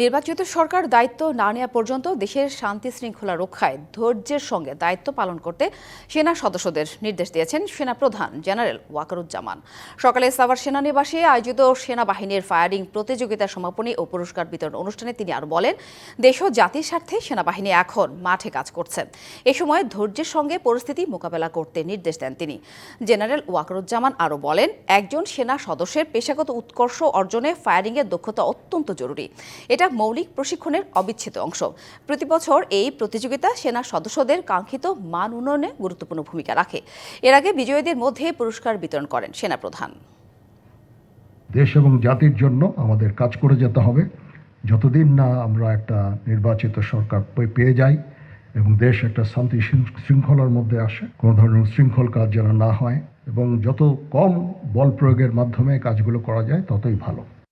নির্বাচিত সরকার দায়িত্ব না নেওয়া পর্যন্ত দেশের শান্তি শৃঙ্খলা রক্ষায় ধৈর্যের সঙ্গে দায়িত্ব পালন করতে সেনা সদস্যদের নির্দেশ দিয়েছেন সেনাপ্রধান জেনারেল ওয়াকারুজ্জামান। সকালে সাভার সেনানিবাসে আয়োজিত সেনাবাহিনীর ফায়ারিং প্রতিযোগিতা সমাপনী ও পুরস্কার বিতরণ অনুষ্ঠানে তিনি আরও বলেন, দেশ ও জাতির স্বার্থে সেনাবাহিনী এখন মাঠে কাজ করছে। এ সময় ধৈর্যের সঙ্গে পরিস্থিতি মোকাবেলা করতে নির্দেশ দেন তিনি। জেনারেল ওয়াকারুজ্জামান আরও বলেন, একজন সেনা সদস্যের পেশাগত উৎকর্ষ অর্জনে ফায়ারিংয়ের দক্ষতা অত্যন্ত জরুরি। এটা মৌলিক প্রশিক্ষণের অবিচ্ছেদ্য অংশ। প্রতি বছর এই প্রতিযোগিতা সেনা সদস্যদের কাঙ্ক্ষিত মান উন্নয়নে গুরুত্বপূর্ণ ভূমিকা রাখে। এর আগে বিজয়ীদের মধ্যে পুরস্কার বিতরণ করেন সেনাপ্রধান। দেশ এবং জাতির জন্য আমাদের কাজ করে যেতে হবে। যতদিন না আমরা একটা নির্বাচিত সরকার পেয়ে যাই এবং দেশ একটা শান্তি শৃঙ্খ- শৃঙ্খলার মধ্যে আসে, কোনো ধরনের শৃঙ্খল কাজ যেন না হয় এবং যত কম বল প্রয়োগের মাধ্যমে কাজগুলো করা যায় ততই ভালো।